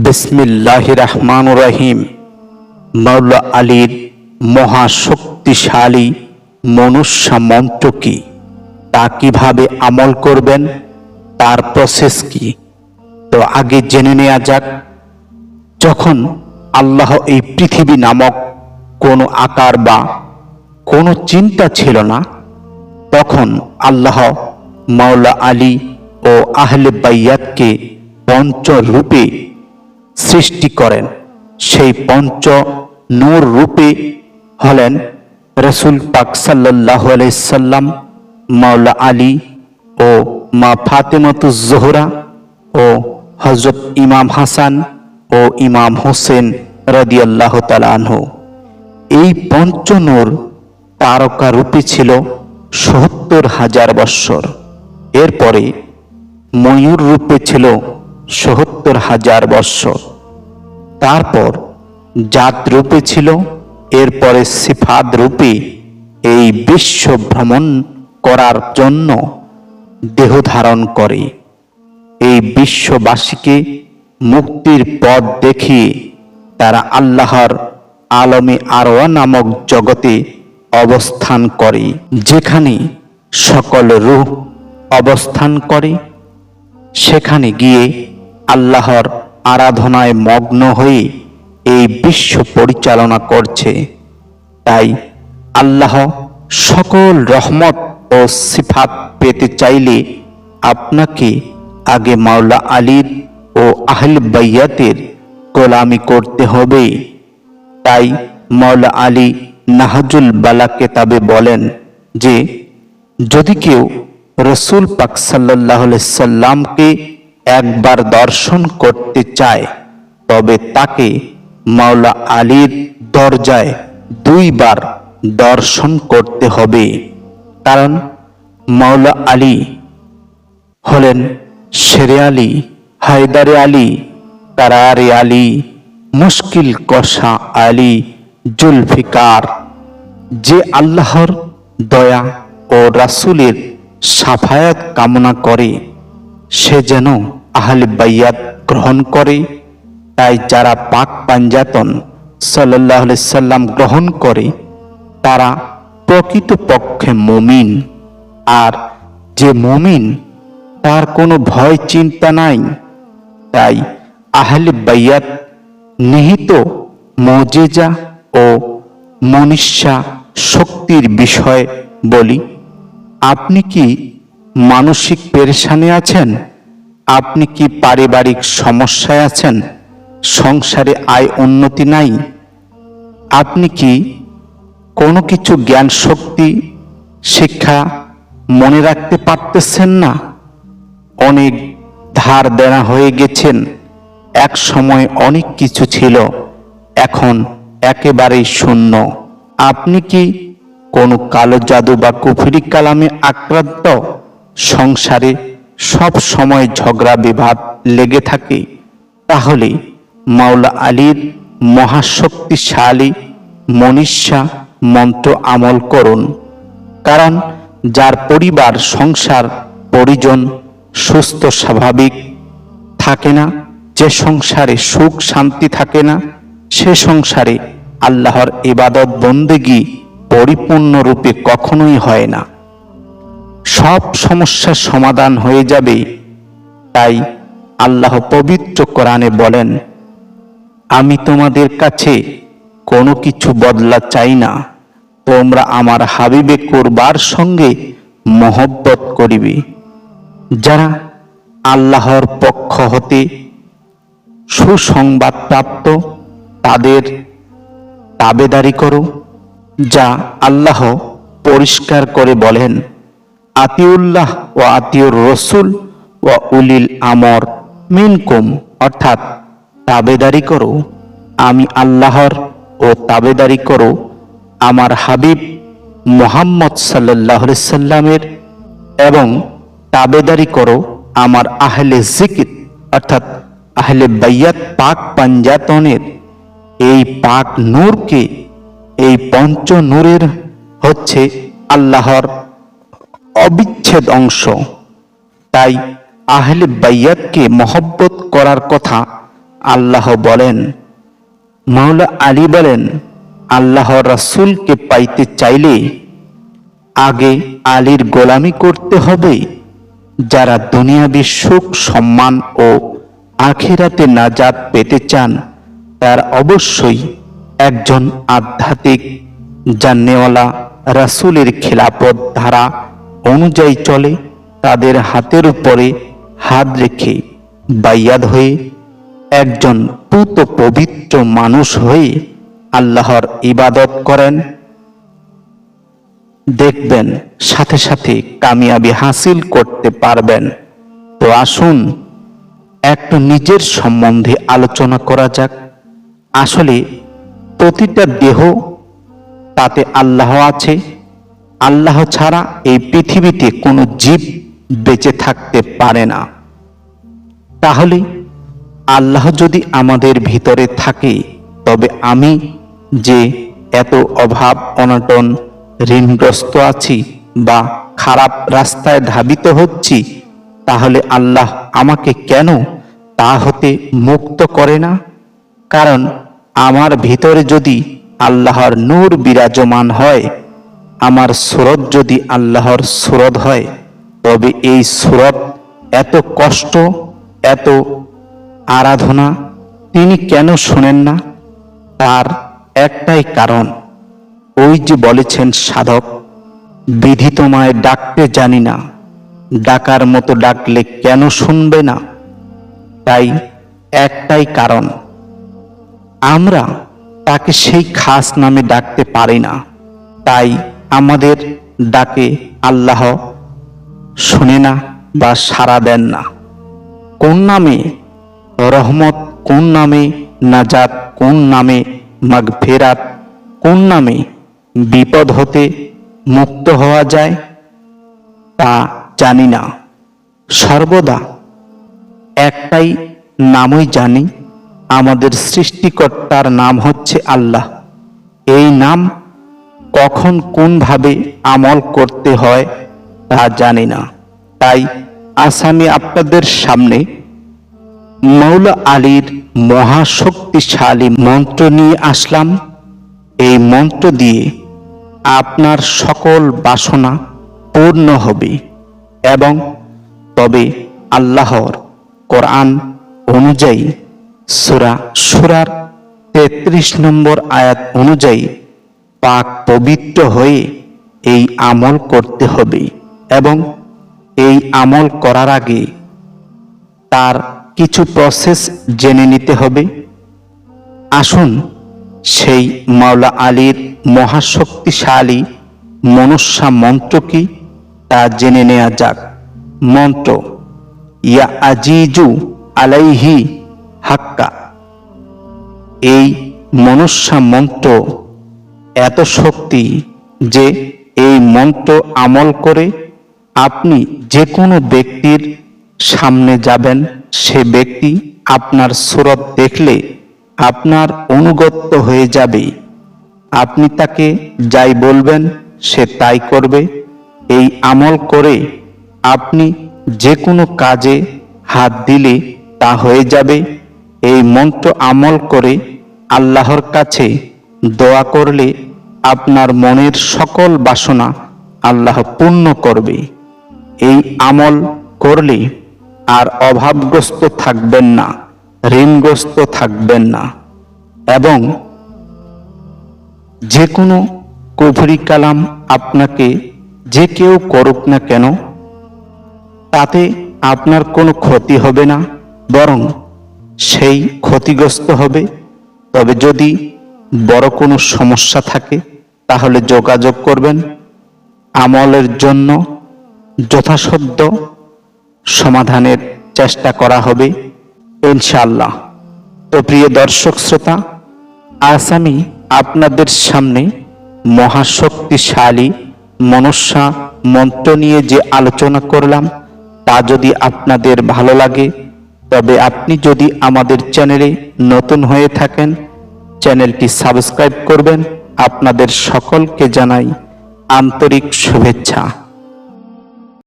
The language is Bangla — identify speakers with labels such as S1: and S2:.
S1: বিসমিল্লাহ রহমান রহিম মৌলা আলীর মহাশক্তিশালী মনুষ্য মন্ত্র কি তা কীভাবে আমল করবেন, তার প্রসেস কি? তো আগে জেনে নেওয়া যাক, যখন আল্লাহ এই পৃথিবী নামক কোনো আকার বা কোনো চিন্তা ছিল না, তখন আল্লাহ মাওলা আলী ও আহলে বাইয়াতকে পঞ্চরূপে সৃষ্টি করেন। সেই পঞ্চ নূর রূপে হলেন রসুল পাক সাল্লাহ সাল্লাম, মাওলা আলী ও মা ফাতেমাতু জোহরা ও হজরত ইমাম হাসান ও ইমাম হোসেন রদিয়াল্লাহ তালানহ এই পঞ্চনূর তারকা রূপে ছিল সত্তর হাজার বৎসর। এরপরে ময়ূর রূপে ছিল সত্তর হাজার বৎসর। তারপর জাত রূপে ছিল, এরপরে সিফাদ রূপে এই বিশ্ব ভ্রমণ করার জন্য দেহ ধারণ করে। এই বিশ্ববাসীকে মুক্তির পথ দেখিয়ে তারা আল্লাহর আলমে আরোয়া নামক জগতে অবস্থান করে, যেখানে সকল রূহ অবস্থান করে। সেখানে গিয়ে আল্লাহর আরাধনায় মগ্ন হয়ে এই বিশ্ব পরিচালনা করছে। তাই আল্লাহ সকল রহমত ও সিফাত পেতে চাইলে আপনাকে আগে মাওলা আলীর ও আহল বাইয়াতের গোলামি করতে হবে। তাই মাওলা আলী নাহাজুল বালা কেতাবে বলেন যে, যদি কেউ রসুল পাক সাল্লাহ সাল্লামকে একবার দর্শন করতে চায়, তবে তাকে মাওলা আলীর দরজায় দুইবার দর্শন করতে হবে। কারণ মাওলা আলী হলেন শেরে আলী, হায়দারে আলী, কারারে আলী, মুশকিল কষা আলী, জুলফিকার। যে আল্লাহর দয়া ও রাসূলের সাফায়াত কামনা করে সে যেন আহলে বাইয়াত গ্রহণ করে, তাই যারা পাক পাঞ্জাতন সাল্লাহ সাল্লাম গ্রহণ করে, তারা প্রকৃতপক্ষে মুমিন। আর যে মুমিন, তার কোনো ভয়, চিন্তা নাই। তাই আহলে বাইয়াত নিহিত মজেজা ও মনীষা শক্তির বিষয় বলি। আপনি কি মানসিক পেরেশানে আছেন? আপনি কি পারিবারিক সমস্যায় আছেন? সংসারে আয় উন্নতি নাই? আপনি কি কোনো কিছু জ্ঞান শক্তি, শিক্ষা মনে রাখতে পারতেছেন না? অনেক ধার দেনা হয়ে গেছেন। এক সময় অনেক কিছু ছিল, এখন একেবারেই শূন্য। আপনি কি কোনো কালো জাদু বা কুফরি কালামে আক্রান্ত? সংসারে সব সময় ঝগড়া বিবাদ লেগে থাকে। তাহলে মাওলা আলীর মহাশক্তিশালী মনীষা মন্ত্র আমল করুন। কারণ যার পরিবার, সংসার, পরিজন সুস্থ, স্বাভাবিক থাকে না, যে সংসারে সুখ, শান্তি থাকে না, সে সংসারে আল্লাহর ইবাদত, বন্দেগি পরিপূর্ণরূপে কখনোই হয় না। সব সমস্যার সমাধান হয়ে যাবে। তাই আল্লাহ পবিত্র কোরআনে বলেন, আমি তোমাদের কাছে কোনো কিছু বদলা চাই না। তোমরা আমার হাবিবে করবার সঙ্গে মহব্বত করিবে। যারা আল্লাহর পক্ষ হতে সুসংবাদ প্রাপ্ত, তাদের তাবেদারি করো, যা আল্লাহ পরিষ্কার করে বলেন। আতিউল্লাহ ও আতিউর রসুল ও উলিল আমর মিনকুম। অর্থাৎ তাবেদারি করো, আমি আল্লাহর ও তাবেদারি করো, আমার হাবিব মোহাম্মদ সাল্লাহ সাল্লামের এবং তাবেদারি করো, আমার আহলে জিকির, অর্থাৎ আহলে বাইয়াত, পাক পাঞ্জাতনের এই পাক নূরকে, এই পঞ্চ নূরের হচ্ছে আল্লাহর অবিচ্ছেদ অংশ। তাই আহলে বাইয়াতকে মহব্বত করার কথা আল্লাহ বলেন। মাওলা আলী বলেন আল্লাহ রাসূলকে পাইতে চাইলে আগে আলীর গোলামি করতে হবে, যারা দুনিয়াবি সুখ, সম্মান ও আখিরাতে নাজাত পেতে চান, তার অবশ্যই একজন আধ্যাত্মিক জান্নেওয়ালা রাসূলের খিলাপত ধারা অনুযায়ী চলে, তাদের হাতের উপরে হাত রেখে বাইয়াদ হয়ে একজন পুত পবিত্র মানুষ হয়ে আল্লাহর ইবাদত করেন। দেখবেন, সাথে সাথে কামিয়াবি হাসিল করতে পারবেন। তো আসুন, একটু নিজের সম্বন্ধে আলোচনা করা যাক। আসলে প্রতিটা দেহ তাতে আল্লাহ আছে আল্লাহ ছাড়া এই পৃথিবীতে কোনো জীব বেঁচে থাকতে পারে না। তাহলে আল্লাহ যদি আমাদের ভিতরে থাকে, তবে আমি যে এত অভাব, অনটন, ঋণগ্রস্ত আছি বা খারাপ রাস্তায় ধাবিত হচ্ছি, তাহলে আল্লাহ আমাকে কেন তা হতে মুক্ত করে না? কারণ আমার ভিতরে যদি আল্লাহর নূর বিরাজমান হয় আমার সুরত যদি আল্লাহর সুরত হয়, তবে এই সুরত এত কষ্ট, এত আরাধনা তিনি কেন শোনেন না? তার একটাই কারণ, ওই যে বলেছেন সাধক বিধি তোমায় ডাকতে জানি না, ডাকার মতো ডাকলে কেন শুনবে না? তাই একটাই কারণ, আমরা তাকে সেই খাস নামে ডাকতে পারি না। তাই আমাদের ডাকে আল্লাহ শুনে না বা সাড়া দেন না। কোন নামে রহমত, কোন নামে নাজাত, কোন নামে মাগফেরাত, কোন নামে বিপদ হতে মুক্ত হওয়া যায় তা জানি না। সর্বদা একটাই নামই জানি, আমাদের সৃষ্টিকর্তার নাম হচ্ছে আল্লাহ। এই নাম কখন কোনভাবে আমল করতে হয় তা জানি না। তাই আসামি আপনাদের সামনে মৌলা আলীর মহাশক্তিশালী মন্ত্র নিয়ে আসলাম। এই মন্ত্র দিয়ে আপনার সকল বাসনা পূর্ণ হবে এবং তবে আল্লাহর কোরআন অনুযায়ী সুরা সুরার তেত্রিশ নম্বর আয়াত অনুযায়ী পাক পবিত্র হয়ে এই আমল করতে হবে এবং এই আমল করার আগে তার কিছু প্রসেস জেনে নিতে হবে। আসুন সেই মাওলা আলীর মহাশক্তিশালী মনস্যা মন্ত্র কি তা জেনে নেওয়া যাক। মন্ত্র, ইয়া আজিজু আলাইহি হাক্কা। এই মনস্যা মন্ত্র এত শক্তি যে এই মন্ত্র আমল করে আপনি যে কোনো ব্যক্তির সামনে যাবেন, সে ব্যক্তি আপনার সুরত দেখলে আপনার অনুগত্য হয়ে যাবে। আপনি তাকে যাই বলবেন, সে তাই করবে। এই আমল করে আপনি যে কোনো কাজে হাত দিলে তা হয়ে যাবে। এই মন্ত্র আমল করে আল্লাহর কাছে দোয়া করলে আপনার মনের সকল বাসনা আল্লাহ পূর্ণ করবে। এই আমল করলে আর অভাবগ্রস্ত থাকবেন না, ঋণগ্রস্ত থাকবেন না এবং যে কোনো কুফরি কালাম আপনাকে যে কেউ করুক না কেন, তাতে আপনার কোনো ক্ষতি হবে না, বরং সেই ক্ষতিগ্রস্ত হবে। তবে যদি বড় কোনো সমস্যা থাকে, তাহলে যোগাযোগ করবেন। আমলের জন্য যথাসাধ্য সমাধানের চেষ্টা করা হবে ইনশাল্লাহ তো প্রিয় দর্শক শ্রোতা, আজ আমি আপনাদের সামনে মহাশক্তিশালী মনস্যা মন্ত্র নিয়ে যে আলোচনা করলাম, তা যদি আপনাদের ভালো লাগে, তবে আপনি যদি আমাদের চ্যানেলে নতুন হয়ে থাকেন চ্যানেলটি সাবস্ক্রাইব করবেন। আপনাদের সকলকে জানাই আন্তরিক শুভেচ্ছা।